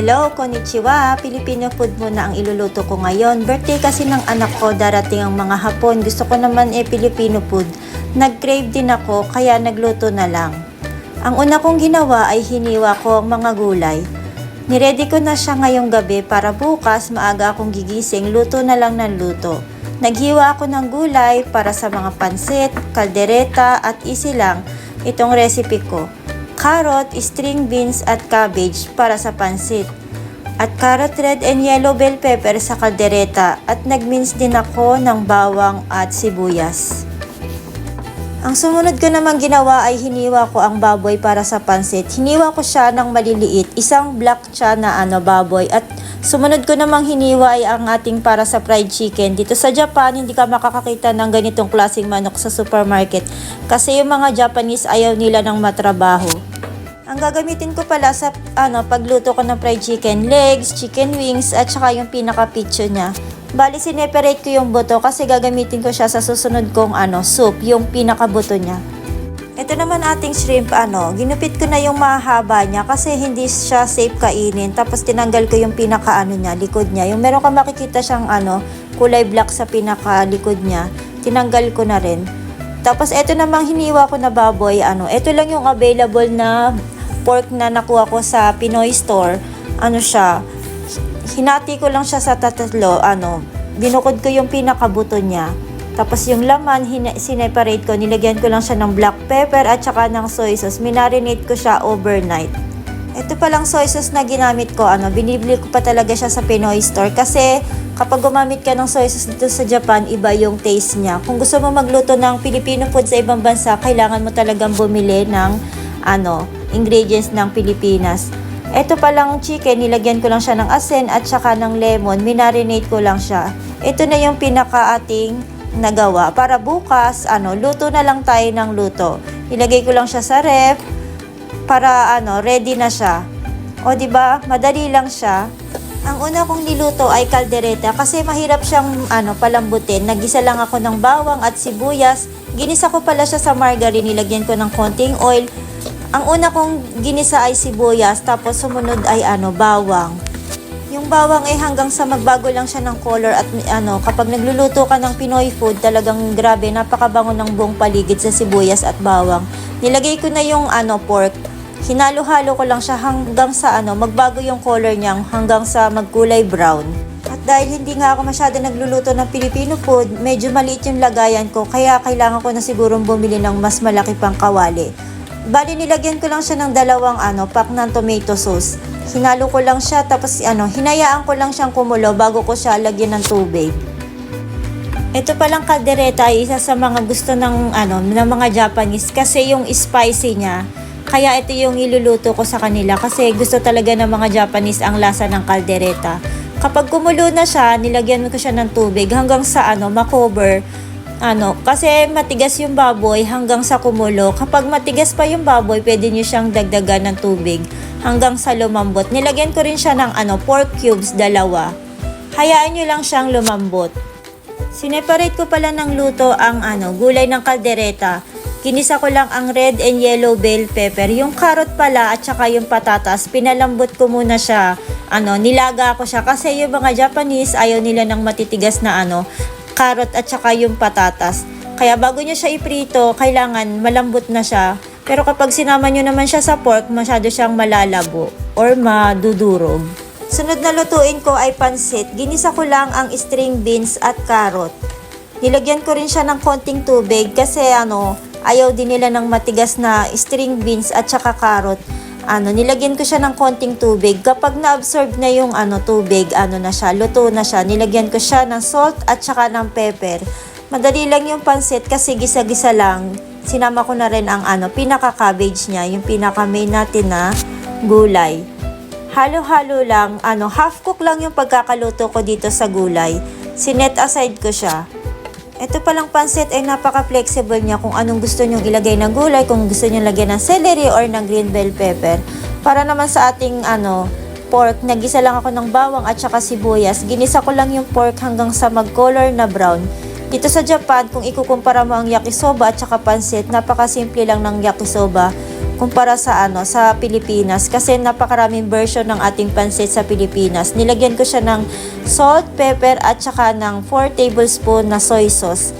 Hello, konnichiwa. Filipino food muna ang iluluto ko ngayon. Birthday kasi ng anak ko, darating ang mga hapon. Gusto ko naman eh Filipino food. Nag-crave din ako, kaya nagluto na lang. Ang una kong ginawa ay hiniwa ko ang mga gulay. Niready ko na siya ngayong gabi para bukas maaga akong gigising, luto na lang ng luto. Naghiwa ako ng gulay para sa mga pansit, kaldereta at easy lang itong recipe ko. Carrot, string beans at cabbage para sa pansit. At carrot red and yellow bell pepper sa kaldereta at nagmince din ako ng bawang at sibuyas. Ang sumunod ko naman ginawa ay hiniwa ko ang baboy para sa pansit. Hiniwa ko siya ng maliliit, isang black siya na ano baboy at sumunod ko namang hiniwa ay ang ating para sa fried chicken. Dito sa Japan, hindi ka makakakita ng ganitong klaseng manok sa supermarket kasi yung mga Japanese ayaw nila ng matrabaho. Ang gagamitin ko pala sa ano, pagluto ko ng fried chicken, legs, chicken wings, at saka yung pinaka-picture niya. Bali, sineperate ko yung buto kasi gagamitin ko siya sa susunod kong ano, soup, yung pinaka-buto niya. Ito naman ating shrimp, ano, ginupit ko na yung mahaba niya kasi hindi siya safe kainin. Tapos tinanggal ko yung pinaka-ano niya, likod niya. Yung meron ka makikita siyang ano, kulay black sa pinaka-likod niya. Tinanggal ko na rin. Tapos ito namang hiniwa ko na baboy, ano, ito lang yung available na pork na nakuha ko sa Pinoy store. Ano siya, hinati ko lang siya sa tatlo, ano, binukod ko yung pinakabuto niya. Tapos yung laman, sineparate ko, nilagyan ko lang siya ng black pepper at saka ng soy sauce. Minarinate ko siya overnight. Ito palang soy sauce na ginamit ko, ano, binibili ko pa talaga siya sa Pinoy store kasi kapag gumamit ka ng soy sauce dito sa Japan, iba yung taste niya. Kung gusto mo magluto ng Filipino food sa ibang bansa, kailangan mo talagang bumili ng ano, ingredients ng Pilipinas. Ito palang chicken, nilagyan ko lang siya ng asin at saka ng lemon, minarinate ko lang siya. Ito na yung pinaka ating nagawa. Para bukas, ano, luto na lang tayo ng luto. Ilagay ko lang siya sa ref para ano, ready na siya. O di ba? Madali lang siya. Ang una kong niluto ay kaldereta kasi mahirap siyang ano, palambutin. Nagisa lang ako ng bawang at sibuyas. Ginisa ko pala siya sa margarine, nilagyan ko ng konting oil. Ang una kong ginisa ay sibuyas, tapos sumunod ay ano, bawang. Yung bawang ay hanggang sa magbago lang siya ng color at ano, kapag nagluluto ka ng Pinoy food, talagang grabe, napakabango ng buong paligid sa sibuyas at bawang. Nilagay ko na yung ano, pork. Hinalo-halo ko lang siya hanggang sa ano, magbago yung color niya hanggang sa magkulay brown. At dahil hindi nga ako masyado nagluluto ng Filipino food, medyo maliit yung lagayan ko, kaya kailangan ko na sigurong bumili ng mas malaki pang kawali. Bali, nilagyan ko lang siya ng dalawang ano, pack ng tomato sauce. Hinalo ko lang siya, tapos ano, hinayaan ko lang siyang kumulo bago ko siya lagyan ng tubig. Ito palang kaldereta ay isa sa mga gusto ng ano ng mga Japanese kasi yung spicy niya. Kaya ito yung iluluto ko sa kanila kasi gusto talaga ng mga Japanese ang lasa ng kaldereta. Kapag kumulo na siya, nilagyan ko siya ng tubig hanggang sa ano makover. Ano, kasi matigas yung baboy hanggang sa kumulo. Kapag matigas pa yung baboy, pwede niyo siyang dagdagan ng tubig hanggang sa lumambot. Nilagyan ko rin siya ng ano, pork cubes, dalawa. Hayaan nyo lang siyang lumambot. Sineparate ko pala ng luto ang ano, gulay ng kaldereta. Kinisa ko lang ang red and yellow bell pepper. Yung carrot pala at saka yung patatas, pinalambot ko muna siya. Ano, nilaga ko siya kasi yung mga Japanese ayaw nila ng matitigas na ano, carrot at saka yung patatas. Kaya bago nyo siya iprito, kailangan malambot na siya. Pero kapag sinama nyo naman siya sa pork, masyado siyang malalabo or madudurog. Sunod na lutuin ko ay pansit. Ginisa ko lang ang string beans at carrot. Nilagyan ko rin siya ng konting tubig kasi ano, ayaw din nila ng matigas na string beans at saka carrot. Ano, nilagyan ko siya ng konting tubig. Kapag na-absorb na yung ano tubig, ano na siya, luto na siya. Nilagyan ko siya ng salt at saka ng pepper. Madali lang yung pansit kasi gisa-gisa lang. Sinama ko na rin ang ano, pinaka-cabbage niya, yung pinaka-main natin na gulay. Halo-halo lang, ano, half cook lang yung pagkakaluto ko dito sa gulay. Sinet aside ko siya. Ito palang pansit ay napaka-flexible niya kung anong gusto nyong ilagay ng gulay, kung gusto nyong lagyan ng celery or ng green bell pepper. Para naman sa ating ano, pork, nagisa lang ako ng bawang at saka sibuyas. Ginisa ko lang yung pork hanggang sa mag-color na brown. Dito sa Japan, kung ikukumpara mo ang yakisoba at saka pansit, napakasimple lang ng yakisoba. Kumpara sa ano sa Pilipinas kasi napakaraming version ng ating pansit sa Pilipinas. Nilagyan ko siya ng salt, pepper at saka ng 4 tablespoon na soy sauce.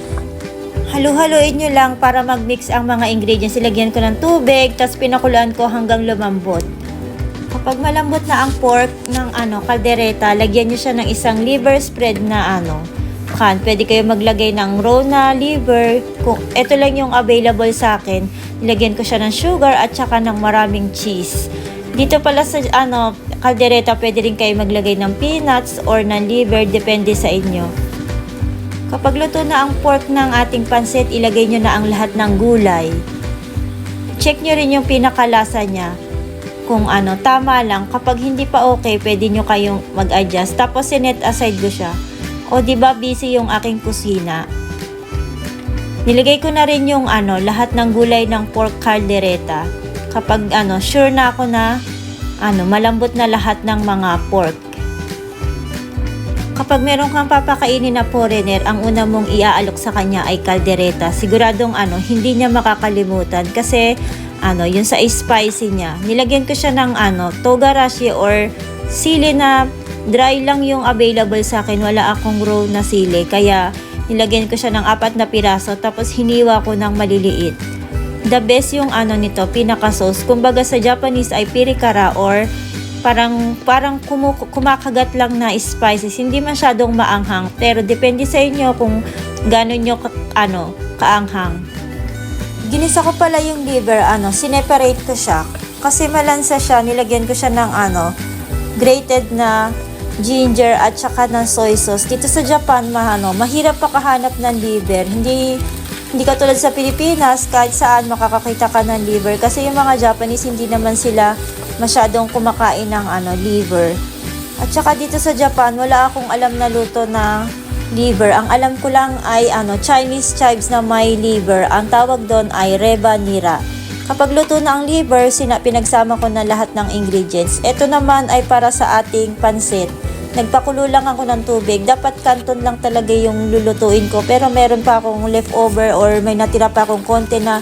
Halu-haluin nyo lang para mag-mix ang mga ingredients. Ilagyan ko ng tubig, tapos pinakuluan ko hanggang lumambot. Kapag malambot na ang pork ng ano, kaldereta, lagyan nyo siya ng isang liver spread na ano, can. Pwede kayo maglagay ng raw na liver. Kung ito lang yung available sa akin, nilagyan ko siya ng sugar at saka ng maraming cheese. Dito pala sa ano, kaldereta, pwede rin kayo maglagay ng peanuts or ng liver, depende sa inyo. Kapag luto na ang pork ng ating pansit, ilagay nyo na ang lahat ng gulay. Check nyo rin yung pinakalasa niya. Kung ano, tama lang. Kapag hindi pa okay, pwede nyo kayong mag-adjust. Tapos sinet aside ko siya. O di ba busy yung aking kusina? Nilagay ko na rin yung ano, lahat ng gulay ng pork caldereta. Kapag ano, sure na ako na ano, malambot na lahat ng mga pork. Kapag meron kang papakainin na foreigner, ang una mong iaalok sa kanya ay kaldereta. Siguradong ano, hindi niya makakalimutan kasi ano, yun sa spicy niya. Nilagyan ko siya ng ano, togarashi or sili na dry lang yung available sa akin. Wala akong raw na sili. Kaya nilagyan ko siya ng apat na piraso tapos hiniwa ko ng maliliit. The best yung ano nito, pinaka sauce. Kumbaga sa Japanese ay pirikara or parang parang kumu- kumakagat lang na spices, hindi masyadong maanghang, pero depende sa inyo kung gano'n nyo ka- ano, kaanghang. Ginisa ko pala yung liver, ano, sineparate ko siya. Kasi malansa siya, nilagyan ko siya ng ano, grated na ginger at saka ng soy sauce. Dito sa Japan, mahano, mahirap pakahanap ng liver. Hindi hindi katulad sa Pilipinas, kahit saan makakakita ka ng liver. Kasi yung mga Japanese, hindi naman sila masyadong kumakain ng ano, liver. At saka dito sa Japan, wala akong alam na luto na liver. Ang alam ko lang ay ano, Chinese chives na may liver. Ang tawag doon ay reba nira. Kapag luto na ang liver, sina, pinagsama ko na lahat ng ingredients. Ito naman ay para sa ating pansit. Nagpakulo lang ako ng tubig. Dapat kanton lang talaga yung lulutuin ko. Pero meron pa akong leftover or may natira pa akong konti na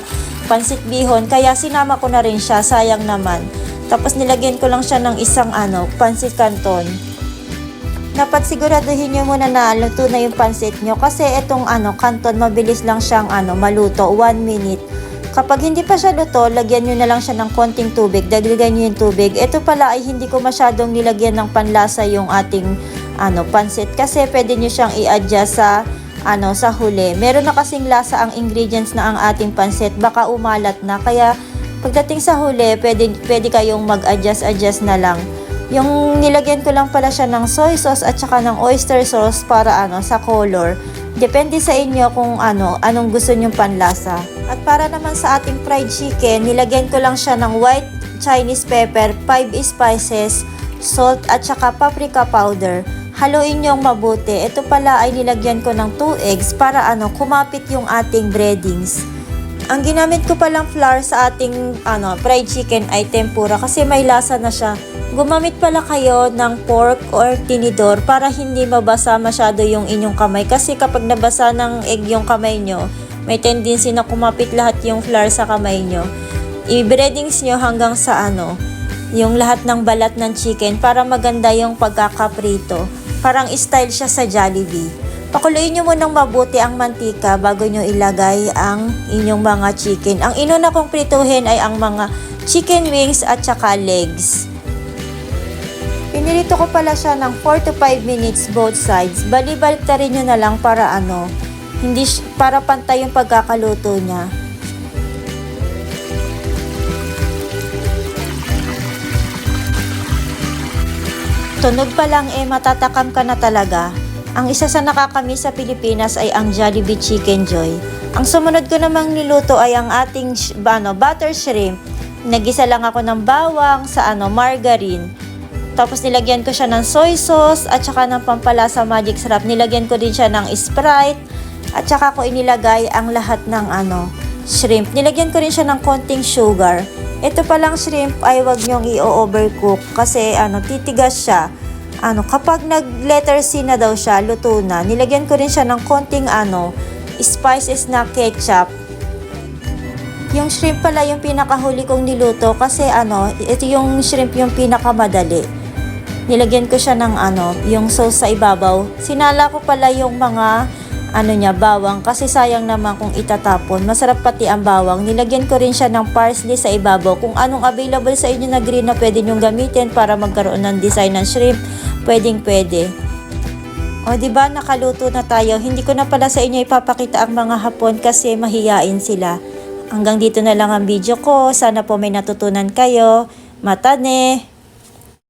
pansit bihon. Kaya sinama ko na rin siya. Sayang naman. Tapos nilagyan ko lang siya ng isang ano, pansit canton. Dapat siguraduhin nyo muna na luto na yung pansit nyo kasi itong ano, canton mabilis lang siyang ano, maluto, 1 minute. Kapag hindi pa siya luto, lagyan nyo na lang siya ng konting tubig, dagdagan nyo yung tubig. Ito pala ay hindi ko masyadong nilagyan ng panlasa yung ating ano, pansit kasi pwede nyo siyang i-adjust sa ano, sa huli. Meron na kasing lasa ang ingredients na ang ating pansit, baka umalat na. Kaya Pagdating sa huli, pwede, pwede kayong mag-adjust-adjust na lang. Yung nilagyan ko lang pala siya ng soy sauce at saka ng oyster sauce para ano, sa color. Depende sa inyo kung ano, anong gusto nyong panlasa. At para naman sa ating fried chicken, nilagyan ko lang siya ng white Chinese pepper, 5 spices, salt at saka paprika powder. Haluin nyong mabuti. Ito pala ay nilagyan ko ng 2 eggs para ano, kumapit yung ating breadings. Ang ginamit ko palang flour sa ating ano, fried chicken ay tempura kasi may lasa na siya. Gumamit pala kayo ng pork or tinidor para hindi mabasa masyado yung inyong kamay kasi kapag nabasa ng egg yung kamay nyo, may tendency na kumapit lahat yung flour sa kamay nyo. I-breadings nyo hanggang sa ano, yung lahat ng balat ng chicken para maganda yung pagkakaprito. Parang style siya sa Jollibee. Pakuluin nyo munang mabuti ang mantika bago nyo ilagay ang inyong mga chicken. Ang inuna kong prituhin ay ang mga chicken wings at saka legs. Pinirito ko pala siya ng 4 to 5 minutes both sides. Balibalik na rin nyo na lang para ano, hindi para pantay yung pagkakaluto niya. Tunog pa lang eh matatakam ka na talaga. Ang isa sa nakakamiss sa Pilipinas ay ang Jollibee Chicken Joy. Ang sumunod ko namang niluto ay ang ating ano, butter shrimp. Nagisa lang ako ng bawang sa ano, margarine. Tapos nilagyan ko siya ng soy sauce at saka ng pampalasa magic sarap. Nilagyan ko din siya ng Sprite at saka ko inilagay ang lahat ng ano, shrimp. Nilagyan ko rin siya ng konting sugar. Ito palang shrimp ay wag niyong i-overcook kasi ano, titigas siya ano, kapag nag letter C na daw siya, luto na, nilagyan ko rin siya ng konting ano, spices na ketchup. Yung shrimp pala yung pinakahuli kong niluto kasi ano, ito yung shrimp yung pinakamadali. Nilagyan ko siya ng ano, yung sauce sa ibabaw. Sinala ko pala yung mga ano niya, bawang kasi sayang naman kung itatapon. Masarap pati ang bawang. Nilagyan ko rin siya ng parsley sa ibabaw. Kung anong available sa inyo na green na pwede nyong gamitin para magkaroon ng design ng shrimp, pwedeng pwede. O di ba nakaluto na tayo. Hindi ko na pala sa inyo ipapakita ang mga hapon kasi mahiyain sila. Hanggang dito na lang ang video ko. Sana po may natutunan kayo. Matane!